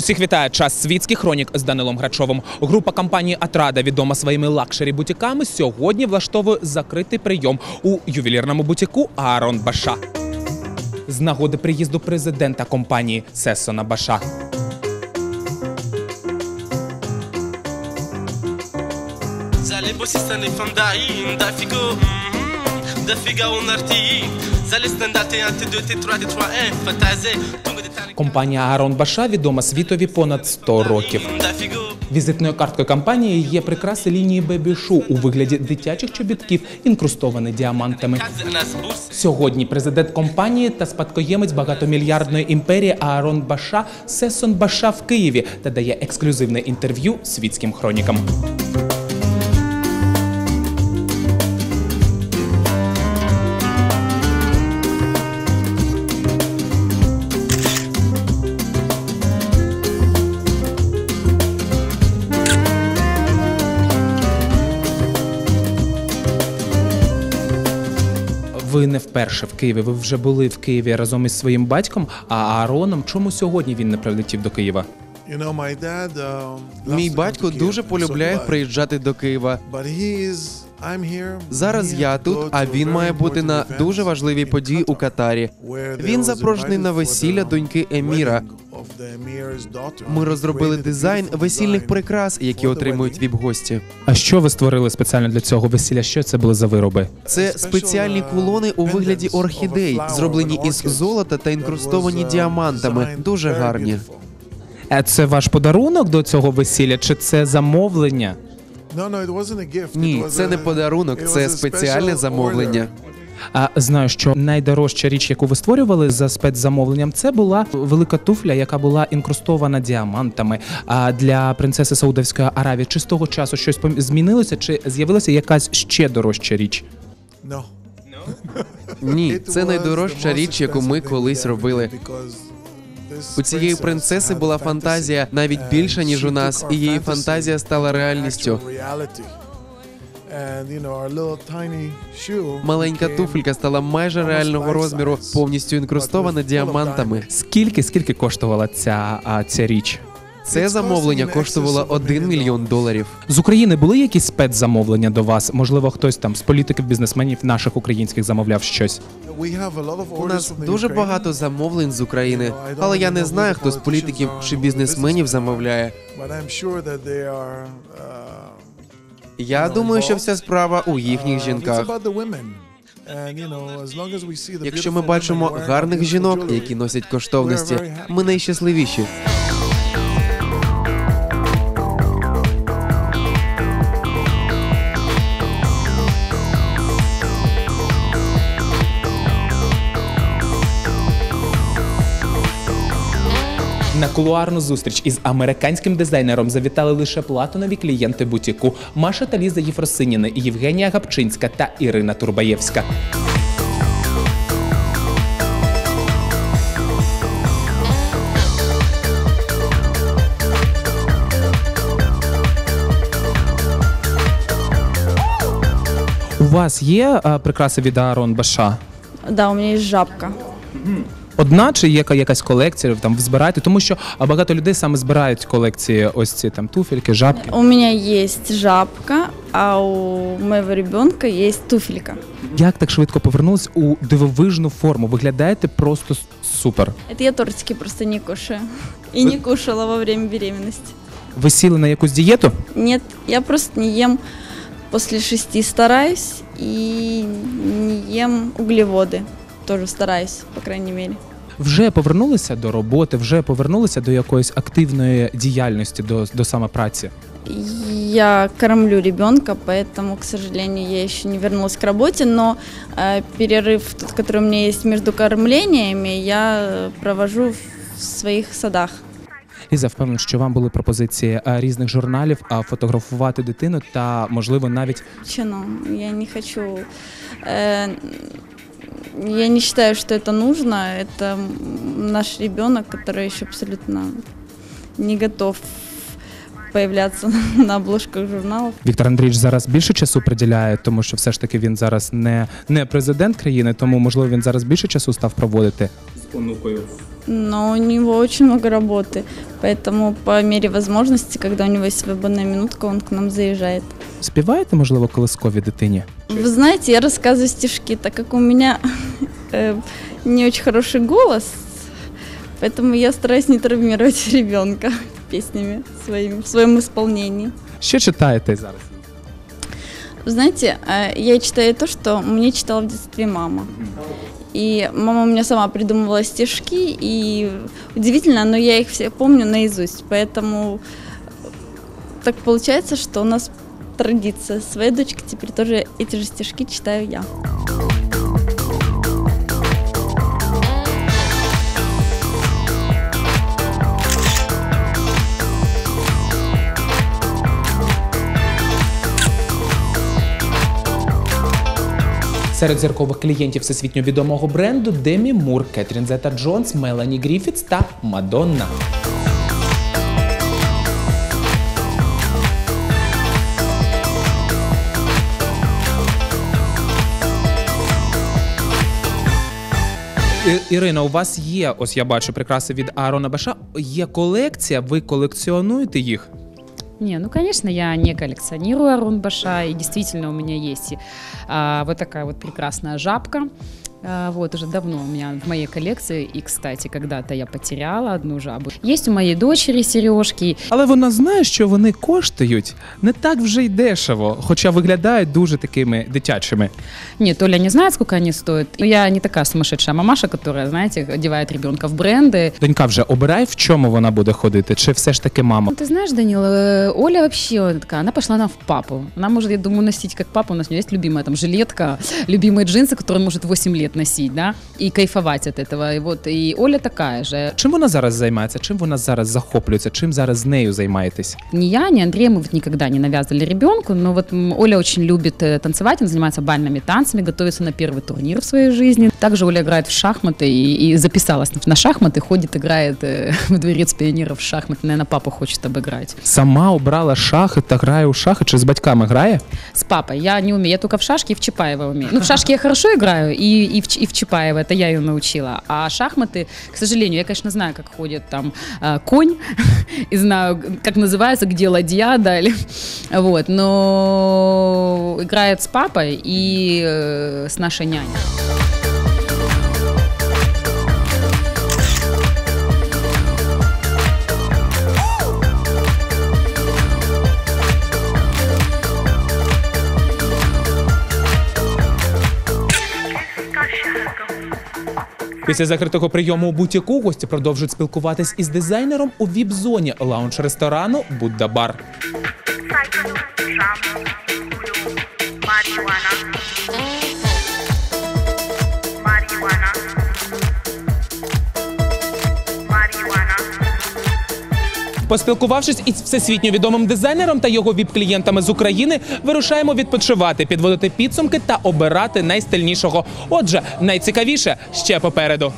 Усіх вітає час світських хронік з Данилом Грачовим. Група компанії Атрада, відома своїми лакшері бутіками, сьогодні влаштовує закритий прийом у ювелірному бутіку Аарон Баша з нагоди приїзду президента компанії Сесона Баша. Залібосістанифандайдафіко de figa un arti Компанія Арон Баша відома світові понад 100 років. Візитною карткою компанії є прикраси лінії Бебішу у вигляді дитячих чобітків, інкрустовані діамантами. Сьогодні президент компанії та спадкоємець багатомільярдної імперії Аарон Баша Сесон Баша в Києві та дає ексклюзивне інтерв'ю світським хронікам. Ви не вперше в Києві. Ви вже були в Києві разом із своїм батьком. А Аароном, чому сьогодні він не прилетів до Києва? Um, Мій батько дуже полюбляє приїжджати до Києва. Зараз я тут, а він має бути на дуже важливій події у Катарі. Він запрошений на весілля доньки Еміра. Ми розробили дизайн весільних прикрас, які отримують віп-гості. А що ви створили спеціально для цього весілля? Що це були за вироби? Це спеціальні кулони у вигляді орхідей, зроблені із золота та інкрустовані діамантами. Дуже гарні. Е, Це ваш подарунок до цього весілля, чи це замовлення? Ні, це не подарунок, це спеціальне замовлення. А знаю, що найдорожча річ, яку ви створювали за спецзамовленням, це була велика туфля, яка була інкрустована діамантами. А для принцеси Саудовської Аравії чи з того часу щось пом- змінилося, чи з'явилася якась ще дорожча річ? No. Ні, це найдорожча річ, яку ми колись робили. У цієї принцеси була фантазія навіть більша, ніж у нас, і її фантазія стала реальністю. Маленька туфелька стала майже реального розміру, повністю інкрустована діамантами. Скільки скільки коштувала ця, а, ця річ? Це замовлення коштувало excess 1 мільйон доларів. З України були якісь спецзамовлення до вас? Можливо, хтось там з політиків, бізнесменів наших українських замовляв щось. У нас дуже багато замовлень з України, але я не знаю, хто з політиків чи бізнесменів замовляє. Я думаю, що вся справа у їхніх uh, жінках. Якщо ми бачимо гарних жінок, які носять коштовності, ми найщасливіші. Кулуарну зустріч із американським дизайнером завітали лише платинові клієнти бутіку Маша та Ліза Єфросиніни, Євгенія Гапчинська та Ірина Турбаєвська. У вас є е, прикраси від Аарон Баша? Да, у меня есть жабка. Одна чи є яка- якась колекція, ви там збираєте? Тому що багато людей саме збирають колекції ось ці там туфельки, жабки. У меня есть жабка, а у моего ребенка есть туфелька. Як так швидко повернулись у дивовижну форму? Виглядаєте просто супер. Это я тортики просто не кушаю. И не кушала во время беременности. Ви сіли на якусь дієту? Нет, я просто не ем после шести стараюсь и не ем углеводы. Тоже стараюсь, по крайней мере Вже повернулися до роботи, вже повернулися до якоїсь активної діяльності, до, до саме праці. Я кормлю ребенка, поэтому, к сожалению, я еще не вернулась к работе, но э, перерыв, тот, который у меня есть между кормлениями, я э, провожу в своих садах. Ліза, впевнена, що вам були пропозиції а, різних журналів а, фотографувати дитину та, можливо, навіть Чено, я не хочу... э, я не считаю, что это нужно. Это м, наш ребенок, который еще абсолютно не готов появляться на обложках журналов. Віктор Андрійович зараз більше часу приділяє, тому що все ж таки він зараз не, не президент країни, тому можливо він зараз більше часу став проводити з онукою. Но у него очень много работы, поэтому по мере возможности, когда у него есть свободная минутка, он к нам заезжает. Співаєте, можливо, колискові дитині? Вы знаете, я рассказываю стишки, так как у меня э, не очень хороший голос, поэтому я стараюсь не травмировать ребенка песнями своими, в своем исполнении. Що читаєте зараз? Вы знаете, э, я читаю то, что мне читала в детстве мама. И мама у меня сама придумывала стишки, и удивительно, но я их все помню наизусть. Поэтому так получается, что у нас традиция. Своей дочке теперь тоже эти же стишки читаю я. Серед зіркових клієнтів всесвітньо відомого бренду Демі Мур, Кетрін Зета Джонс, Мелані Гріфітс та Мадонна. Ірина, у вас є, ось я бачу прикраси від Аарона Баша. Є колекція, ви колекціонуєте їх? Не, ну, конечно, я не коллекционирую Арунбаша, и действительно у меня есть и, а, вот такая вот прекрасная жабка. А, вот уже давно у меня в моей коллекции, и, кстати, когда-то я потеряла одну жабу. Есть у моей дочери сережки, Але вона знає, що вони коштують не так вже й дешево, хоча виглядають дуже такими дитячими. Нет, Оля не знает, сколько они стоят. Но я не такая сумасшедшая мамаша, которая, знаете, одевает ребенка в бренды. Донька вже обирає, в чому вона буде ходити, чи все ж таки мама? Ну, ты знаешь, Данила, э, Оля вообще вот такая, она пошла на в папу. Она может, я думаю, носить как папа. У нас у нее есть любимая там жилетка, любимые джинсы, которые может 8 лет носить, да, и кайфовать от этого. И вот, и Оля такая же. Чим вона зараз займається? Чим вона зараз захоплюється? Чим зараз з нею займаєтесь? Ни я, ни Андрей мы вот никогда не навязывали ребенку, но вот м, Оля очень любит э, танцевать, она занимается бальными танцами, готовится на первый турнир в своей жизни. Также Оля играет в шахматы и, и записалась на шахматы, ходит, играет э, в дворец пионеров в шахматы. Наверное, папа хочет обыграть. Сама обрала шахи та грає у шахи, чи з батьками грає? С папой. Я не умею, я только в шашки и в Чапаева умею. Ну, в шашки я хорошо играю, и, и, в, Ч- и в Чапаева, это я ее научила. А шахматы, к сожалению, я, конечно, знаю, как ходит там э, конь, и знаю, как называется, где ладья, да, или- вот, но играет с папой и э, с нашей няней. Після закритого прийому у бутіку гості продовжують спілкуватись із дизайнером у віп-зоні лаунж ресторану Будда Бар. Marijuana. Поспілкувавшись із всесвітньо відомим дизайнером та його віп-клієнтами з України, вирушаємо відпочивати, підводити підсумки та обирати найстильнішого. Отже, найцікавіше ще попереду.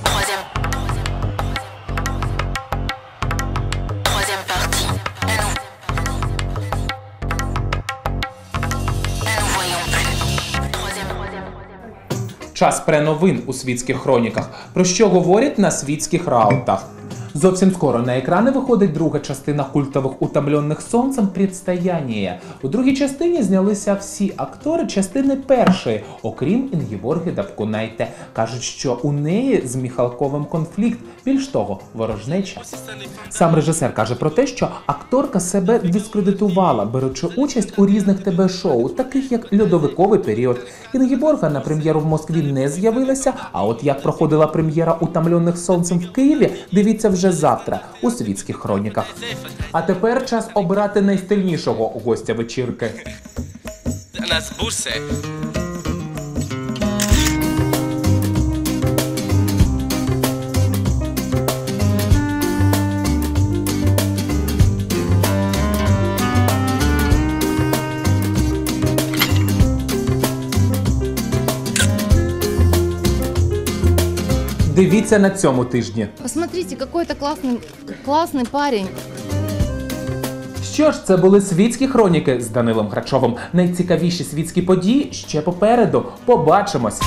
Час преновин у світських хроніках. Про що говорять на світських раутах? Зовсім скоро на екрани виходить друга частина культових утомлених сонцем «Предстояние». У другій частині знялися всі актори частини першої, окрім Інгіборги Дапкунайте. Кажуть, що у неї з Міхалковим конфлікт. Більш того, ворожнеча. Сам режисер каже про те, що акторка себе дискредитувала, беручи участь у різних ТБ-шоу, таких як льодовиковий період. Інгіборга на прем'єру в Москві не з'явилася. А от як проходила прем'єра утомлених сонцем в Києві, дивіться вже завтра у світських хроніках. А тепер час обирати найстильнішого гостя вечірки. Дивіться на цьому тижні. Посмотрите, какой это классный, классный парень. Що ж, це були світські хроніки з Данилом Грачовим. Найцікавіші світські події ще попереду. Побачимось!